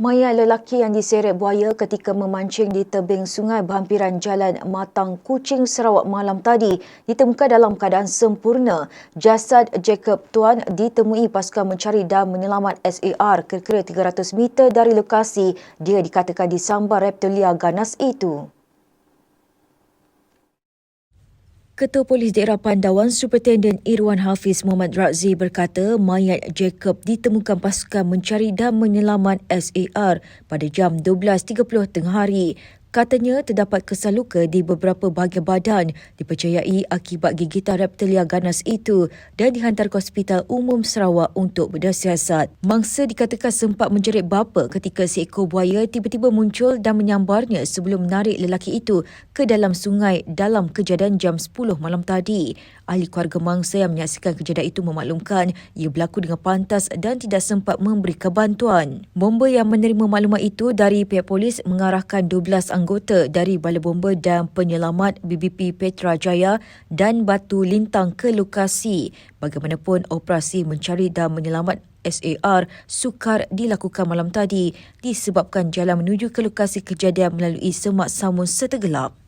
Mayat lelaki yang diseret buaya ketika memancing di tebing sungai berhampiran Jalan Matang Kuching Sarawak malam tadi ditemukan dalam keadaan sempurna. Jasad Jacob Tuan ditemui pasukan mencari dan menyelamat SAR kira-kira 300 meter dari lokasi dia dikatakan disambar reptilia ganas itu. Ketua Polis Daerah Pandawan Superintendent Irwan Hafiz Muhammad Razi berkata mayat Jacob ditemukan pasukan mencari dan menyelamat SAR pada jam 12.30 tengah hari. Katanya terdapat kesan luka di beberapa bahagian badan dipercayai akibat gigitan reptilia ganas itu dan dihantar ke Hospital Umum Sarawak untuk berdasiasat. Mangsa dikatakan sempat menjerit bapa ketika seekor buaya tiba-tiba muncul dan menyambarnya sebelum menarik lelaki itu ke dalam sungai dalam kejadian jam 10 malam tadi. Ahli keluarga mangsa yang menyaksikan kejadian itu memaklumkan ia berlaku dengan pantas dan tidak sempat memberi kebantuan. Bomba yang menerima maklumat itu dari pihak polis mengarahkan 12 anggota dari Balai Bomba dan Penyelamat BBP Petra Jaya dan Batu Lintang ke lokasi. Bagaimanapun operasi mencari dan menyelamat SAR sukar dilakukan malam tadi disebabkan jalan menuju ke lokasi kejadian melalui semak samun setergelap.